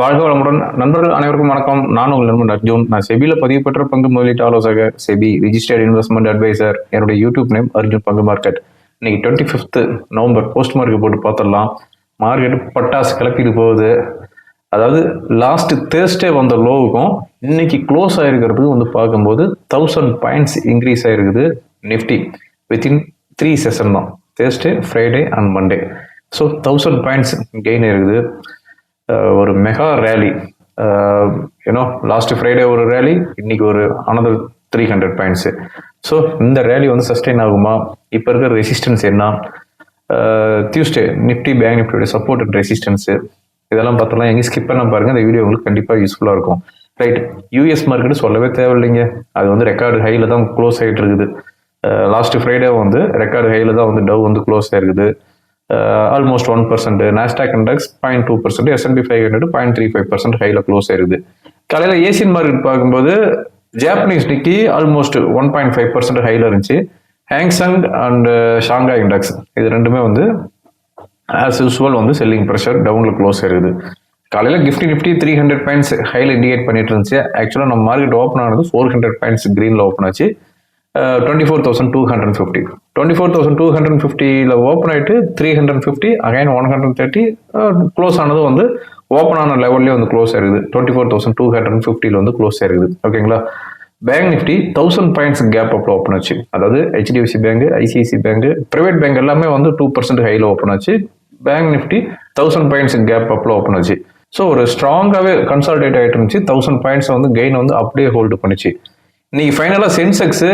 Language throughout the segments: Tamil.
வாழ்க வளமுடன். நண்பர்கள் அனைவருக்கும் வணக்கம். நான் உங்கள் நண்பன் அர்ஜுன். நான் செபியில பதிவு பெற்ற பங்கு முதலீட்டு ஆலோசகர் செபி ரிஜிஸ்டர்ட் இன்வெஸ்ட்மெண்ட் அட்வைசர் என்னுடைய யூடியூப் நேம் அர்ஜுன் பங்கு மார்க்கெட் இன்னைக்கு twenty fifth November. Post market போட்டு பார்த்துடலாம் மார்க்கெட் பட்டாசு கிளப்பிட்டு போகுது. அதாவது லாஸ்ட் தேர்ஸ்டே வந்த லோவுக்கும் இன்னைக்கு க்ளோஸ் ஆயிருக்கிறதுக்கு வந்து பார்க்கும்போது தௌசண்ட் பாயிண்ட்ஸ் இன்க்ரீஸ் ஆயிருக்குது நிஃப்டி வித்தின் த்ரீ செஷன் தான். Thursday Friday and Monday so thousand points gain இருக்குது ஒரு mega rally you know last Friday ஒரு ரேலி இன்னைக்கு ஒரு another three hundred points so இந்த ரேலி வந்து சஸ்டெயின் ஆகுமா? இப்போ இருக்கிற ரெசிஸ்டன்ஸ் என்ன? டியூஸ்டே நிஃப்டி பேங்க் நிஃப்டியோட சப்போர்ட் அண்ட் ரெசிஸ்டன்ஸு இதெல்லாம் பார்த்தலாம் எங்கேயும் ஸ்கிப் பண்ண பாருங்கள் இந்த வீடியோ உங்களுக்கு கண்டிப்பாக யூஸ்ஃபுல்லாக இருக்கும். ரைட் யூஎஸ் மார்க்கெட் சொல்லவே தேவையில்லைங்க. அது வந்து ரெக்கார்டு ஹையில் தான் க்ளோஸ் ஆகிட்டு இருக்குது. லாஸ்ட் ஃப்ரைடே வந்து ரெக்கார்டு ஹையில் தான் வந்து டவ் வந்து க்ளோஸ் ஆகிருக்குது almost one percent Nasdaq index point two percent S and P five hundred point three five percent ஹைல close ஆயிருது. காலையில் ஏசியன் மார்க்கெட் பார்க்கும்போது Japanese Nikkei almost one point five percent ஹைல இருந்துச்சு. Hang Seng and Shanghai index இது ரெண்டுமே வந்து ஆஸ் யூஸ்வல் வந்து செல்லிங் ப்ரெஷர் டவுனில் க்ளோஸ் ஆயிருது. காலையில் GIFT Nifty three hundred points ஹையில் இண்டிகேட் பண்ணிட்டு இருந்துச்சு. ஆக்சுவலாக நம்ம மார்க்கெட் ஓப்பன் ஆனது ஃபோர் ஹண்ட்ரட் பாயிண்ட்ஸ் க்ரீனில் ஓப்பன் ஆச்சு. Twenty four thousand two hundred fifty twenty four thousand two hundred ஃபிஃப்டியில் ஓப்பன் ஆகிட்டு three hundred fifty again one hundred thirty close ஆனது வந்து ஓப்பன் ஆன லெவல்லே வந்து க்ளோஸ் ஆயிருக்குது. Twenty four thousand two hundred ஃபிஃப்டியில் வந்து க்ளோஸ் ஆயிருக்குது. ஓகேங்களா bank Nifty thousand points gap அப்பில் ஓப்பன் ஆச்சு. அதாவது HDFC bank ICIC bank private bank எல்லாமே வந்து டூ பர்சன்ட் ஹையில் ஓப்பன் ஆச்சு. Bank Nifty thousand points gap அப்பில் ஓப்பன் ஆச்சு. ஸோ ஒரு ஸ்ட்ராங்காகவே கன்சால்டேட் ஆகிட்டு இருந்துச்சு. தௌசண்ட் பாயிண்ட்ஸ் வந்து கெயின் வந்து அப்படியே ஹோல்டு பண்ணிச்சு. இன்னைக்கு ஃபைனலாக சென்செக்ஸ்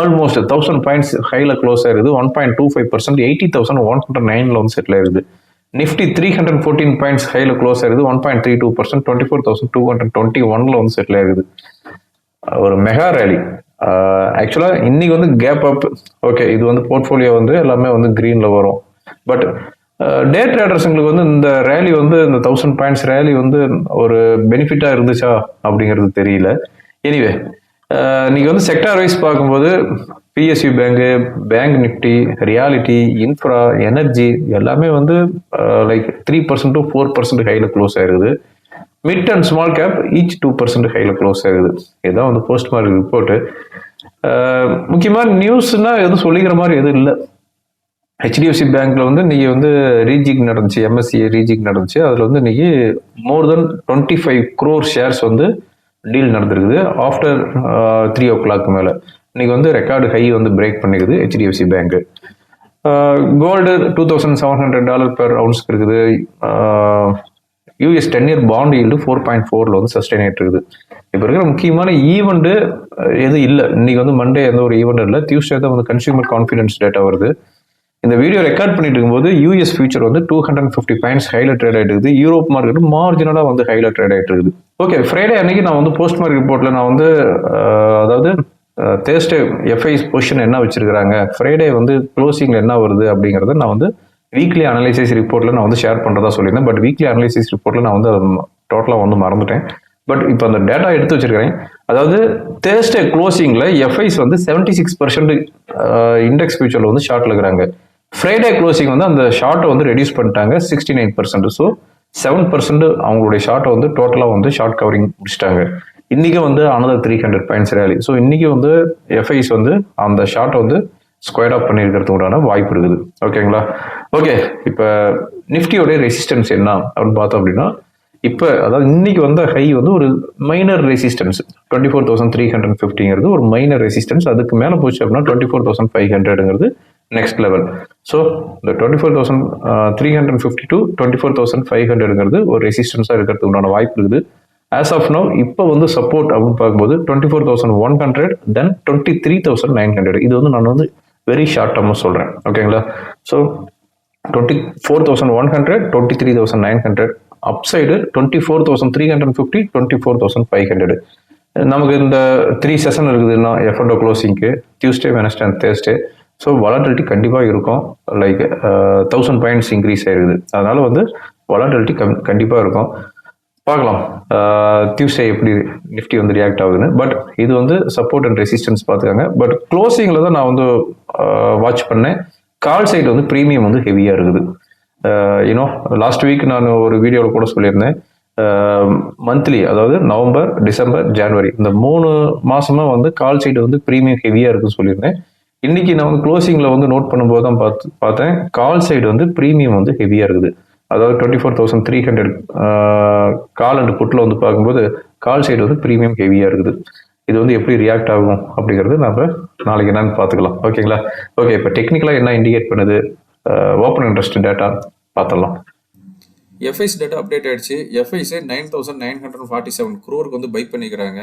ஆல்மோஸ்ட் தௌசண்ட் பாயிண்ட்ஸ் ஹையில் க்ளோஸ் ஆயிருது. One point two five percent eighty thousand one hundred நைனில் வந்து செட்டில் ஆயிருது. Nifty three hundred fourteen points ஹையில் க்ளோஸ் ஆயிருது. One point three two percent twenty four thousand two hundred twenty ஒனில் வந்து செட்டில் ஆயிருது. ஒரு மெகா ரேலி ஆக்சுவலாக இன்னைக்கு வந்து கேப் அப் ஓகே இது வந்து போர்ட்ஃபோலியோ வந்து எல்லாமே வந்து க்ரீனில் வரும். பட் டே ட்ரேடர்ஸுங்களுக்கு வந்து இந்த ரேலி வந்து இந்த தௌசண்ட் பாயிண்ட்ஸ் ரேலி வந்து ஒரு பெனிஃபிட்டாக இருந்துச்சா அப்படிங்கிறது தெரியல. எனிவே நீங்கள் வந்து செக்டார் வைஸ் பார்க்கும்போது PSU bank bank Nifty realty infra energy எல்லாமே வந்து like three percent to four percent ஹையில் க்ளோஸ் ஆயிருக்குது. Mid and small cap each two percent ஹையில் க்ளோஸ் ஆகுது இதுதான் வந்து போஸ்ட் மார்க் ரிப்போர்ட்டு முக்கியமாக நியூஸ்னால் எதுவும் சொல்லிக்கிற மாதிரி எதுவும் இல்லை. ஹெச்டிஎஃப்சி பேங்க்கில் வந்து இன்றைக்கி வந்து ரீஜிக் நடந்துச்சு எம்எஸ்சி ரீஜிக் நடந்துச்சு. அதில் வந்து இன்றைக்கி more than twenty five crore shares வந்து டீல் நடந்திருக்குது. ஆஃப்டர் த்ரீ ஓ கிளாக் மேலே. இன்னைக்கு வந்து ரெக்கார்டு ஹை வந்து break பண்ணிக்குது HDFC bank gold two thousand seven hundred dollar per அவுன்ஸ்க்கு இருக்குது. US ten year bond yield four point ஃபோரில் வந்து சஸ்டெயின் ஆகிட்டு இருக்குது. இப்போ இருக்கிற முக்கியமான ஈவெண்ட்டு uh, எதுவும் இல்லை. இன்னைக்கு வந்து மண்டே எந்த ஒரு ஈவெண்ட் இல்லை. டியூஸ்டே தான் வந்து கன்சியூமர் கான்ஃபிடன்ஸ் டேட்டா வருது. இந்த வீடியோ ரெக்கார்ட் பண்ணிட்டு இருக்கும்போது யூஎஸ் ஃபியூச்சர் வந்து டூ ஹண்ட்ரட் ஃபிஃப்டி பாயிண்ட்ஸ் ஹைல ட்ரேட் ஆகிட்டு இருக்குது யூரோப் மார்க்கெட் மார்ஜினலாக வந்து ஹைல ட்ரேட் ஆகிட்டு இருக்குது ஓகே ஃப்ரைடே அன்னைக்கு நான் வந்து போஸ்ட் மார்க் ரிப்போர்ட்டில் நான் வந்து அதாவது தேர்ஸ்டே எஃப்ஐஸ் பொசிஷன் என்ன வச்சிருக்கிறாங்க? ஃப்ரைடே வந்து க்ளோசிங்கில் என்ன வருது அப்படிங்கிறத நான் வந்து வீக்லி அனலைசிஸ் ரிப்போர்ட்டில் நான் வந்து ஷேர் பண்ணுறதா சொல்லியிருந்தேன். பட் வீக்லி அனலைசிஸ் ரிப்போர்ட்டில் நான் வந்து டோட்டலாக வந்து மறந்துட்டேன். பட் இப்போ அந்த டேட்டா எடுத்து வச்சிருக்கிறேன். அதாவது தேர்ஸ்டே க்ளோசிங்கில் எஃப்ஐஸ் வந்து செவன்டி சிக்ஸ் பர்சன்ட் இண்டெக்ஸ் ஃபியூச்சரில் வந்து ஷார்ட்டில் இருக்கிறாங்க. ஃப்ரைடே க்ளோசிங் வந்து அந்த ஷார்ட்டை வந்து ரெடியூஸ் பண்ணிட்டாங்க sixty nine percent so seven percent அவங்களுடைய ஷார்ட்டை வந்து டோட்டலாக வந்து ஷார்ட் கவரிங் முடிச்சிட்டாங்க. இன்றைக்கி வந்து another three hundred points rally so இன்றைக்கி வந்து எஃப்ஐஸ் வந்து அந்த ஷார்ட்டை வந்து ஸ்கொயர் ஆஃப் பண்ணியிருக்கிறதுக்கு உண்டான வாய்ப்பு இருக்குது. ஓகேங்களா ஓகே இப்போ நிஃப்டியோடைய ரெசிஸ்டன்ஸ் என்ன அப்படின்னு பார்த்தோம் அப்படின்னா இப்போ அதாவது இன்னைக்கு வந்த ஹை வந்து ஒரு minor resistance twenty four thousand three hundred ஃபிஃப்டிங்கிறது ஒரு மைனர் ரெசிஸ்டன்ஸ் அதுக்கு மேலே போச்சு அப்படின்னா டுவெண்ட்டி ஃபோர் தௌசண்ட் ஃபைவ் ஹண்ட்ரடுங்கிறது நெக்ஸ்ட் லெவல் ஸோ இந்த twenty four thousand three hundred fifty to twenty four thousand five ஹண்ட்ரடுங்கிறது ஒரு ரெசிஸ்டன்ஸாக இருக்கிறதுக்கு உண்டான வாய்ப்பு இருக்குது. ஆஸ் ஆஃப் நோ இப்போ வந்து சப்போர்ட் அப்படின்னு பார்க்கும்போது twenty four thousand one hundred then twenty three thousand nine hundred இது வந்து நான் வந்து வெரி ஷார்ட் டர்மாக சொல்கிறேன் ஓகேங்களா so twenty four thousand one hundred twenty three thousand nine hundred upside twenty four thousand three hundred fifty twenty four thousand five hundred நமக்கு இந்த த்ரீ செஷன் இருக்குதுன்னா F and O க்ளோசிங்க்கு Tuesday Wednesday and Thursday so volatility கண்டிப்பாக இருக்கும். லைக் தௌசண்ட் பாயிண்ட்ஸ் இன்க்ரீஸ் ஆயிருக்குது. அதனால் வந்து வலாட்டிலிட்டி கம் கண்டிப்பாக இருக்கும். பார்க்கலாம். Uh, டியூஸ்டே எப்படி நிஃப்டி வந்து ரியாக்ட் ஆகுதுன்னு. பட் இது வந்து சப்போர்ட் அண்ட் ரெசிஸ்டன்ஸ் பார்த்துக்காங்க. பட் க்ளோசிங்கில் தான் நான் வந்து uh, வாட்ச் பண்ணேன். கால் சைடு வந்து ப்ரீமியம் வந்து ஹெவியாக இருக்குது. யூனோ லாஸ்ட் வீக் நான் ஒரு வீடியோவில் கூட சொல்லியிருந்தேன். Uh, மந்த்லி அதாவது நவம்பர் டிசம்பர் ஜனவரி இந்த மூணு மாசமா வந்து கால் சைடு வந்து ப்ரீமியம் ஹெவியாக இருக்குன்னு சொல்லியிருந்தேன். இன்னைக்கு நான் வந்து க்ளோசிங்கில் வந்து நோட் பண்ணும்போது தான் பார்த்து பார்த்தேன். கால் சைடு வந்து ப்ரீமியம் வந்து ஹெவியாக இருக்குது. அதாவது twenty four thousand three hundred call and புட்டில் வந்து பார்க்கும்போது கால் சைடு வந்து ப்ரீமியம் ஹெவியாக இருக்குது. இது வந்து எப்படி ரியாக்ட் ஆகும் அப்படிங்கிறது நம்ம நாளைக்கு என்னன்னு பார்த்துக்கலாம். ஓகேங்களா? ஓகே இப்போ டெக்னிக்கலாக என்ன இண்டிகேட் பண்ணுது? ஓப்பன் இன்ட்ரெஸ்ட் டேட்டா பார்த்துடலாம். எஃப்ஐஸ் டேட்டா அப்டேட் ஆயிடுச்சு. FIIs nine thousand nine hundred forty seven குரோருக்கு வந்து பை பண்ணிக்கிறாங்க.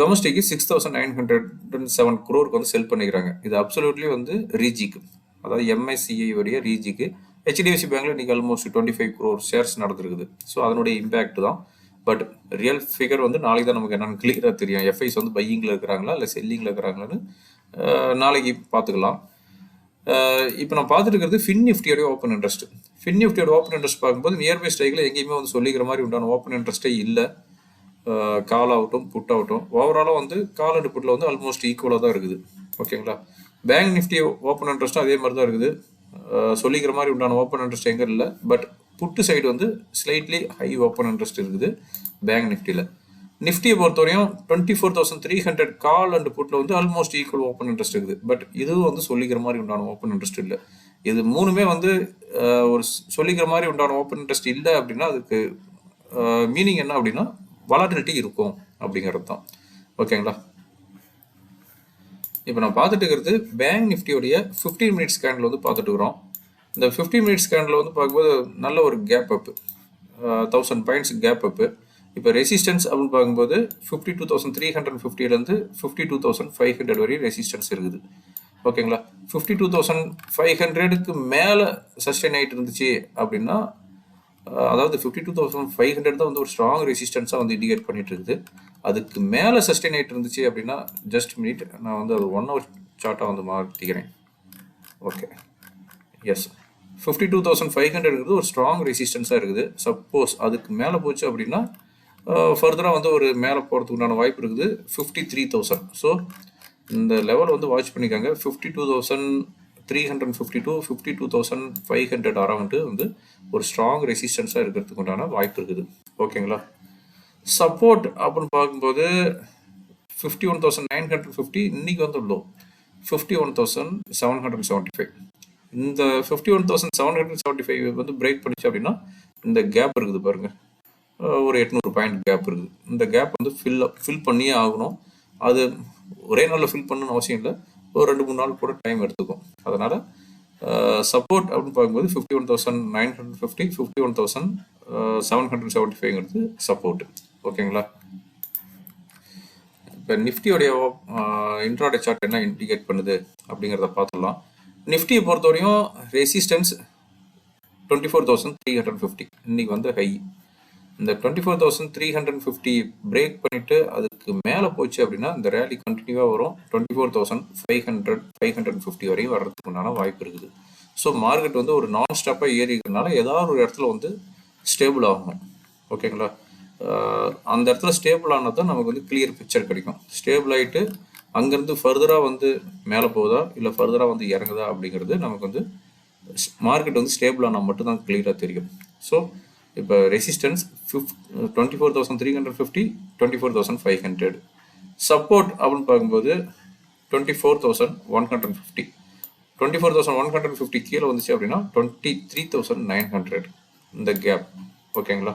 Domestic six thousand nine hundred and seven க்ரோருக்கு வந்து செல் பண்ணிக்கிறாங்க. இது அப்சல்யூட்லி வந்து ரீஜிக்கு. அதாவது எம்ஐசிஐ உடைய ரீஜிக்கு. ஹெச்டிஎஃப்சி பேங்க்ல இன்னைக்கு almost twenty five crore shares நடந்திருக்குது. ஸோ அதனுடைய இம்பேக்ட் தான். பட் ரியல் ஃபிகர் வந்து நாளைக்கு தான் நமக்கு என்னன்னு கிளியராக தெரியும். எஃப்ஐஸ் வந்து பையிங்கில் இருக்கிறாங்களா இல்லை செல்லிங்கில் இருக்கிறாங்களான்னு நாளைக்கு பார்த்துக்கலாம். இப்போ நான் பார்த்துட்டு இருக்கிறது ஃபின் நிஃப்டியோட ஓப்பன் இன்ட்ரெஸ்ட் ஃபின் நிஃப்டியோட ஓப்பன் இன்ட்ரெஸ்ட் பார்க்கும்போது நியர்பை ஸ்டைக்கில் எங்கேயுமே வந்து சொல்லிக்கிற மாதிரி உண்டான ஓப்பன் இன்ட்ரெஸ்ட்டே இல்லை. கால் ஆகட்டும் புட் ஆகட்டும் ஓவராலாக வந்து கால் அண்ட் புட்டில் வந்து ஆல்மோஸ்ட் ஈக்குவலாக தான் இருக்குது. ஓகேங்களா பேங்க் நிஃப்டி ஓப்பன் இன்ட்ரெஸ்ட்டும் அதே மாதிரி தான் இருக்குது. சொல்லிக்கிற மாதிரி உண்டான ஓப்பன் இன்ட்ரெஸ்ட் எங்கே இல்லை. பட் புட்டு சைடு வந்து ஸ்லைட்லி ஹை ஓப்பன் இன்ட்ரெஸ்ட் இருக்குது பேங்க் நிஃப்டியில் நிஃப்டியை பொறுத்தவரையும் twenty four thousand three hundred call and புட்டில் வந்து ஆல்மோஸ்ட் ஈக்குவல் ஓப்பன் இன்ட்ரெஸ்ட் இருக்குது. பட் இதுவும் வந்து சொல்லிக்கிற மாதிரி உண்டான ஓப்பன் இன்ட்ரெஸ்ட் இல்லை. இது மூணுமே வந்து ஒரு சொல்லிக்கிற மாதிரி உண்டான ஓப்பன் இன்ட்ரெஸ்ட் இல்லை அப்படின்னா அதுக்கு மீனிங் என்ன அப்படின்னா வலாட்டிலிட்டி இருக்கும் அப்படிங்கிறது தான். ஓகேங்களா இப்போ நான் பார்த்துட்டு இருக்கிறது பேங்க் நிஃப்டியோடைய 15 மினிட்ஸ் ஸ்கேனில் வந்து பார்த்துட்டு இருக்கிறோம். இந்த 15 மினிட்ஸ் ஸ்கேனில் வந்து பார்க்கும்போது நல்ல ஒரு gap up thousand points gap up இப்போ ரெசிஸ்டன்ஸ் அப்படின்னு பார்க்கும்போது fifty two thousand three hundred ஃபிஃப்டிலேருந்து fifty two thousand five hundred வரையும் ரெசிஸ்டன்ஸ் இருக்குது. ஓகேங்களா ஃபிஃப்டி டூ தௌசண்ட் ஃபைவ் ஹண்ட்ரடுக்கு மேலே சஸ்டெயின் ஆகிட்டு இருந்துச்சு அப்படின்னா அதாவது fifty two thousand five hundred தான் வந்து ஒரு ஸ்ட்ராங் ரெசிஸ்டன்ஸாக வந்து இண்டிகேட் பண்ணிட்டு இருக்குது அதுக்கு மேலே சஸ்டெயின் ஆகிட்டு இருந்துச்சு அப்படின்னா ஜஸ்ட் மினிட் நான் வந்து அது ஒன் ஹவர் சார்ட்டாக வந்து மாற்றிக்கிறேன் okay yes fifty two thousand five hundred ஒரு ஸ்ட்ராங் ரெசிஸ்டன்ஸாக இருக்குது. சப்போஸ் அதுக்கு மேலே போச்சு அப்படின்னா ஃபர்தராக வந்து ஒரு மேலே போகிறதுக்கு உண்டான வாய்ப்பு இருக்குது. ஃபிஃப்டி த்ரீ தௌசண்ட் ஸோ இந்த லெவல் வந்து வாட்ச் பண்ணிக்காங்க. Fifty two thousand three hundred fifty to fifty two thousand five hundred around வந்து ஒரு ஸ்ட்ராங் ரெசிஸ்டன்ஸாக இருக்கிறதுக்கு உண்டான வாய்ப்பு இருக்குது. ஓகேங்களா சப்போர்ட் அப்படின்னு பார்க்கும்போது fifty one thousand nine hundred fifty இன்னைக்கு வந்து low fifty one thousand seven hundred seventy five இந்த fifty one thousand seven hundred seventy five வந்து பிரேக் பண்ணிச்சு அப்படின்னா இந்த கேப் இருக்குது பாருங்கள் ஒரு எட்நூறு பாயிண்ட் கேப் இருக்குது. இந்த கேப் வந்து ஃபில் ஃபில் பண்ணியே ஆகணும். அது ஒரே நாளில் ஃபில் பண்ணணும்னு அவசியம் இல்லை. ஒரு ரெண்டு மூணு நாள் கூட டைம் எடுத்துக்கும். அதனால் சப்போர்ட் அப்படின்னு பார்க்கும்போது fifty one thousand nine hundred fifty fifty one thousand seven hundred seventy ஃபைவ்ங்கிறது support ஓகேங்களா? இப்போ நிஃப்டியோடைய இன்ட்ராடே சார்ட் என்ன இண்டிகேட் பண்ணுது அப்படிங்கிறத பார்த்துடலாம். நிஃப்டியை பொறுத்தவரையும் resistance twenty four thousand three hundred fifty இன்னைக்கு வந்து ஹை இந்த twenty four thousand three hundred fifty break பண்ணிட்டு அதுக்கு மேலே போச்சு அப்படின்னா இந்த ரேலி கண்டினியூவாக வரும். Twenty four thousand five hundred five hundred fifty வரையும் வர்றதுக்குண்டான வாய்ப்பு இருக்குது. ஸோ மார்க்கெட் வந்து ஒரு நான் ஸ்டாப்பாக ஏறி இருக்கிறதுனால ஏதாவது ஒரு இடத்துல வந்து ஸ்டேபிள் ஆகுங்க. ஓகேங்களா அந்த இடத்துல ஸ்டேபிள் ஆனால் தான் நமக்கு வந்து கிளியர் பிக்சர் கிடைக்கும். ஸ்டேபிள் ஆகிட்டு அங்கேருந்து ஃபர்தராக வந்து மேலே போகுதா இல்லை ஃபர்தராக வந்து இறங்குதா அப்படிங்கிறது நமக்கு வந்து மார்க்கெட் வந்து ஸ்டேபிள் ஆனால் மட்டும்தான் கிளியராக தெரியும். ஸோ இப்போ resistance fifty twenty four thousand three hundred fifty twenty four thousand five hundred support அப்படின்னு பார்க்கும்போது twenty four thousand one hundred fifty twenty four thousand one hundred fifty கீழே வந்துச்சு அப்படின்னா twenty three thousand nine hundred இந்த கேப் ஓகேங்களா